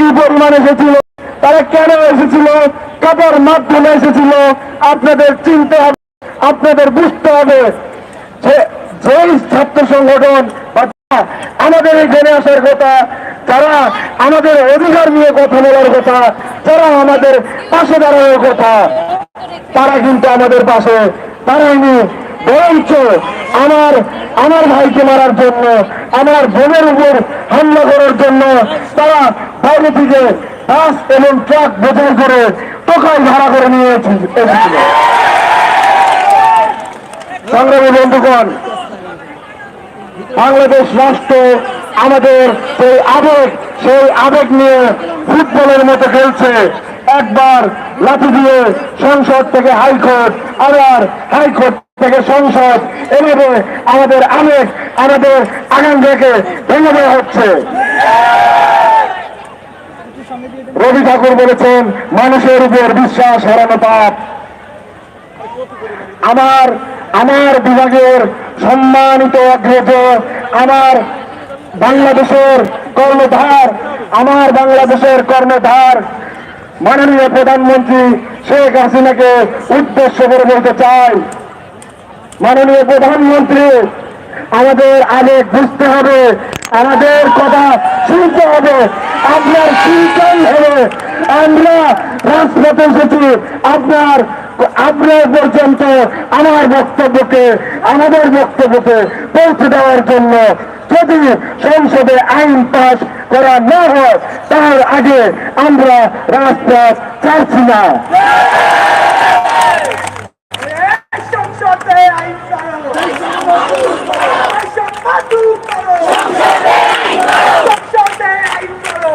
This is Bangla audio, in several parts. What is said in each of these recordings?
কি পরিমাণ এসেছিল? তারা কেন এসেছিল? কাদের মাধ্যমে এসেছিল? আপনাদের চিনতে হবে, আপনাদের বুঝতে হবে যে যেই ছাত্র সংগঠন আমাদের এখানে আসার কথা, যারা আমাদের অধিকার নিয়ে কথা বলার কথা, যারা আমাদের পাশে দাঁড়ানোর কথা, তারা কিন্তু আমাদের পাশে দাঁড়ায়নি। বরঞ্চ আমার আমার ভাইকে মারার জন্য, আমার বোনের উপর হামলা করার জন্য তারা বাইরে থেকে বাস এবং ট্রাক বোঝাই করে টোকাই ভাড়া করে নিয়ে এসেছিল সংগ্রামী বন্ধুগণ, বাংলাদেশ রাষ্ট্র আমাদের সেই আবেগ সেই আবেগ নিয়ে ফুটবলের মতো খেলছে। একবার লাঠি দিয়ে সংসদ থেকে হাইকোর্ট, আবার হাইকোর্ট থেকে সংসদ। এভাবে আমাদের আবেগ, আমাদের আগাম থেকে ভেঙে দেওয়া হচ্ছে। রবি ঠাকুর বলেছেন, মানুষের উপর বিশ্বাস হারানো পাপ। আমার আমার বিভাগের সম্মানিত অগ্রজ, আমার বাংলাদেশের কর্ণধার, আমার বাংলাদেশের কর্ণধার মাননীয় প্রধানমন্ত্রী শেখ হাসিনাকে উদ্দেশ্য করে বলতে চাই। মাননীয় প্রধানমন্ত্রী, আমাদের আবেগ বুঝতে হবে, আমাদের কথা শুনতে হবে। আপনার চিন্তন হবে আমরা রাজপথে এসেছি। আপনার আপনার পর্যন্ত আমার বক্তব্যকে, আমাদের বক্তব্যকে পৌঁছে দেওয়ার জন্য যদি সংসদে আইন পাশ করা না হয়, তার আগে আমরা রাজপথ চাচ্ছি না সংসদে আইন করো সংসদ করো সংসদে আইন করো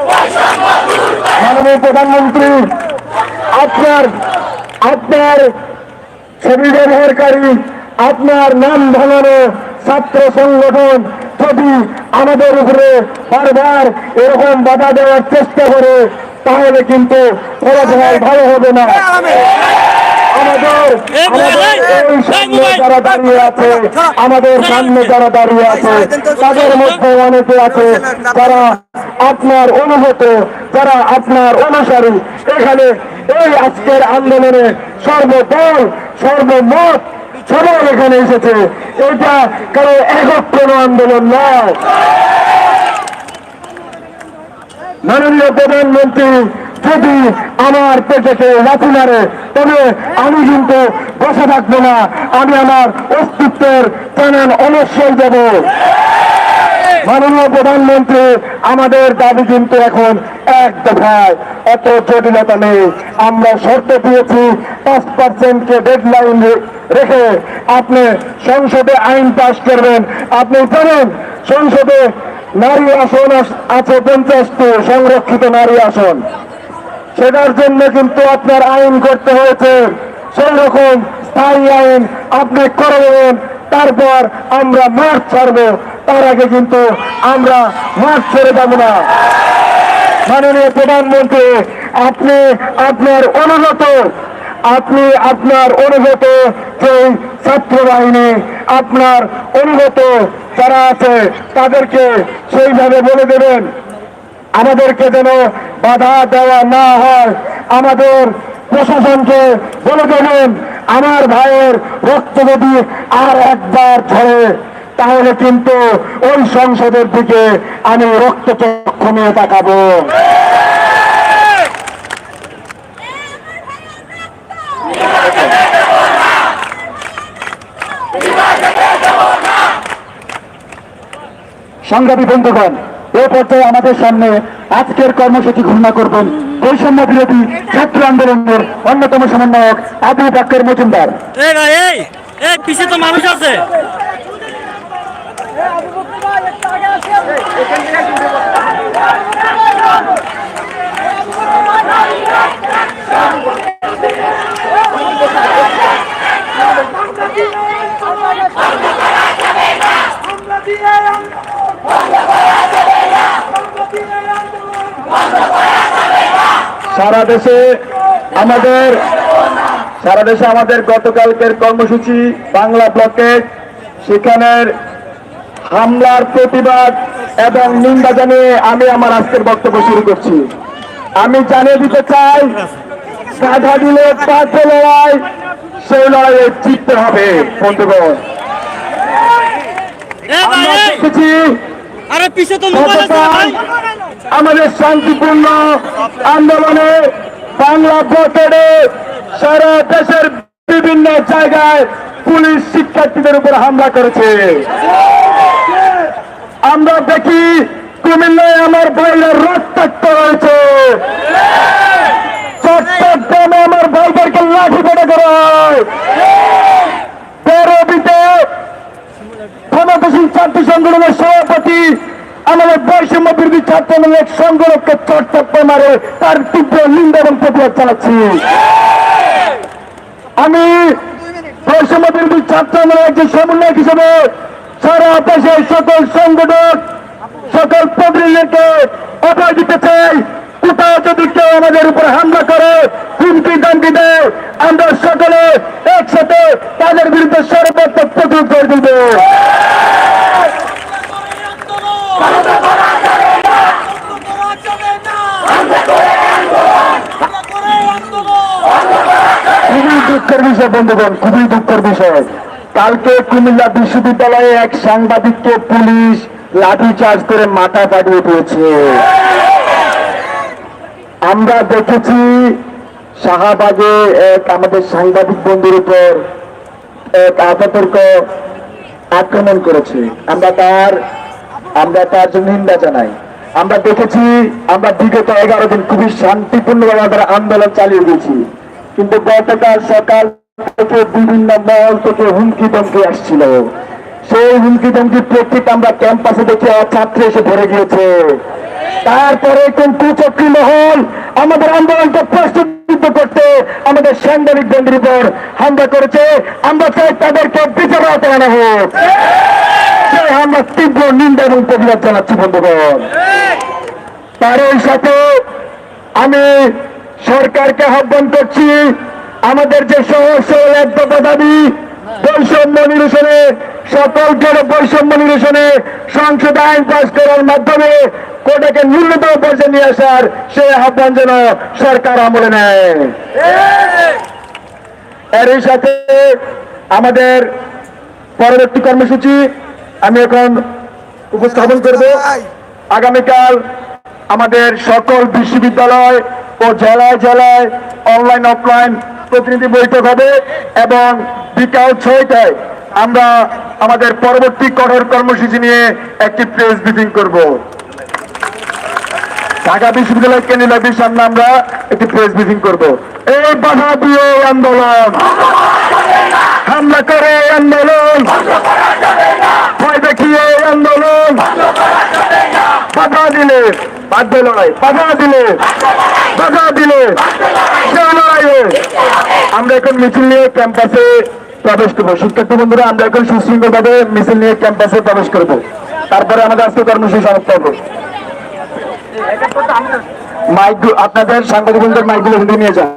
মাননীয় প্রধানমন্ত্রী আপনার আপনার ছবি ব্যবহারকারী, আপনার নাম ভাঙানো ছাত্র সংগঠন যদি আমাদের উপরে বারবার এরকম বাধা দেওয়ার চেষ্টা করে, তাহলে কিন্তু ফলাফল ভালো হবে না। আমাদের সামনে যারা দাঁড়িয়ে আছে তাদের মধ্যে অনেকে আছে যারা আপনার অনুভূত যারা আপনার অনুসারী। এখানে এই আজকের আন্দোলনে সর্বদল, সর্বমত সবাই এখানে এসেছে। এটা কারও একক কোনো আন্দোলন নয়। মাননীয় প্রধানমন্ত্রী, যদি আমার পেটেকে লাথি মারে, তবে আমি কিন্তু বসে থাকব না। আমি আমার অস্তিত্বের টানান অবশ্যই দেব। মাননীয় প্রধানমন্ত্রী, আমাদের দাবি কিন্তু এখন এক দফায়। এত জটিলতা নেই। আমরা শর্ত দিয়েছি, পাঁচ পার্সেন্টকে ডেডলাইন রেখে আপনি সংসদে আইন পাশ করবেন। আপনি জানেন, সংসদে নারী আসন আস- আছে পঞ্চাশটি, সংরক্ষিত নারী আসন। সেটার জন্য কিন্তু আপনার আইন করতে হয়েছে। সেই রকম স্থায়ী আইন আপনি করে দেবেন তারপর আমরা মাঠ ছাড়বো। তার আগে কিন্তু আমরা মাঠ ছেড়ে যাব না। মাননীয় প্রধানমন্ত্রী, আপনি আপনার অনুগত, আপনি আপনার অনুগত যে ছাত্র বাহিনী আপনার অনুগত যারা আছে, তাদেরকে সেইভাবে বলে দেবেন। আমাদেরকে যেন বাধা দেওয়া না হয়, আমাদের প্রশাসনকে বলে দেবেন। আমার ভাইয়ের রক্ত যদি আর একবার ঝরে তাহলে কিন্তু ওই সংসদের দিকে আমি রক্ত চক্ষু নিয়ে তাকাবো। সংগ্রামী বন্ধুগণ, এ পর্যায়ে আমাদের সামনে আজকের কর্মসূচি ঘোষণা করবেন। বৈষম্য বিরোধী ছাত্র আন্দোলনের অন্যতম সমন্বয়ক আবু বাক্যের মজুমদার। এই ভাই এই এই পিছে তো মানুষ আছে দিয়ে আন্দোলন আমরা দিয়ে আন্দোলন সারা দেশে আমাদের সারা দেশে আমাদের গতকালকের কর্মসূচি বাংলা ব্লকেট সেখানের হামলার প্রতিবাদ এবং নিন্দা জানিয়ে আমি আমার আজকের বক্তব্য শুরু করছি। আমি জানিয়ে দিতে চাই, গাধা দিলে পাঁচে লড়াই, সেই লড়াইয়ে জিততে হবে, বন্ধুগণ। আমরা আমাদের শান্তিপূর্ণ আন্দোলনে বাংলা ব্লকেডে সারা দেশের বিভিন্ন জায়গায় পুলিশ শিক্ষার্থীদের উপর হামলা করেছে। আমরা দেখি কুমিল্লায় আমার ভাইরা রক্তাক্ত রয়েছে চট্টগ্রামে আমার ভাইদেরকে লাঠি পেটে করা হয় তেরোবিতে ক্ষমতাসীন ছাত্র সংগঠনের সভাপতি আমাদের বৈষম্য বিরোধী ছাত্র আন্দোলনের সংগঠনকে চট্টগ্রামে মারে তার তীব্র নিন্দা এবং প্রতিবাদ চালাচ্ছি আমি বৈষম্য বিরোধী ছাত্র আন্দোলনের একজন সমন্বয়ক হিসেবে সারা দেশের সকল সকল দিতে চাই। কোথাও যদি কেউ আমাদের উপর হামলা করে, হুমকি দামকি দেয়, আমরা সকলে একসাথে তাদের বিরুদ্ধে সর্বোত্তম প্রতিরোধ করে তুলব। আমরা দেখেছি শাহবাগে এক আমাদের সাংবাদিক বন্ধুর উপর এক আক্রমণ করেছে। আমরা তার আমরা তার জন্য নিন্দা জানাই। আমরা দেখেছি, আমরা বিগত এগারো দিন খুবই শান্তিপূর্ণভাবে আমরা আন্দোলন চালিয়ে গেছি। কিন্তু গতকাল সকাল থেকে বিভিন্ন মহল থেকে হুমকি ধমকি আসছিল। সেই হুমকি ধমকির প্রেক্ষিতে আমরা ক্যাম্পাসে দেখি ছাত্র এসে ধরে গিয়েছে। তারপরে কোন কুচক্রী মহল আমাদের আন্দোলনকে প্রস্তুত করতে আমাদের সাংবাদিক উপর হামলা করেছে। আমরা চাই তাদেরকে বিচার আনা হোক। সেই আমরা তীব্র নিন্দা এবং প্রতিবাদ জানাচ্ছি, বন্ধুগণ। তার ওই সাথে আমি সরকারকে আহ্বান করছি, আমাদের যে সহজ দাবি, বৈষম্য নিরসনে সকলকে বৈষম্য নিরসনে আইন করার মাধ্যমে কোটাকে ন্যূনতম পর্যায়ে নিয়ে আসার সেই আহ্বান যেন সরকার আমলে নেয়। এরই সাথে আমাদের পরবর্তী কর্মসূচি আমি এখন উপস্থাপন করব। আগামীকাল আমাদের সকল বিশ্ববিদ্যালয় ও জেলায় জেলায় অনলাইন অফলাইন প্রতিনিধি বৈঠক হবে এবং বিকাল ছয়টায় আমরা আমাদের পরবর্তী কঠোর কর্মসূচি নিয়ে একটি প্রেস ব্রিফিং করব। ঢাকা বিশ্ববিদ্যালয় কেন্দ্রীয় সামনে আমরা একটি প্রেস ব্রিফিং করব। এই বাধা দিয়ে আন্দোলন। হামলা করে আন্দোলন। ভয় দেখিয়ে আন্দোলন। বাধা দিলে বাধ্য লড়াই, বাধা দিলে বাধা দিলে আমরা এখন মিছিল নিয়ে ক্যাম্পাসে প্রবেশ করব। শিক্ষার্থী বন্ধুরা, আমরা এখন সুশৃঙ্খল ভাবে মিছিল নিয়ে ক্যাম্পাসে প্রবেশ করব। তারপরে আমাদের আজকে কর্মসূচি সমাপ্ত হবে। মাইক আপনাদের সাংবাদিক বন্ধুদের মাইকগুলো হিন্দু নিয়ে যান।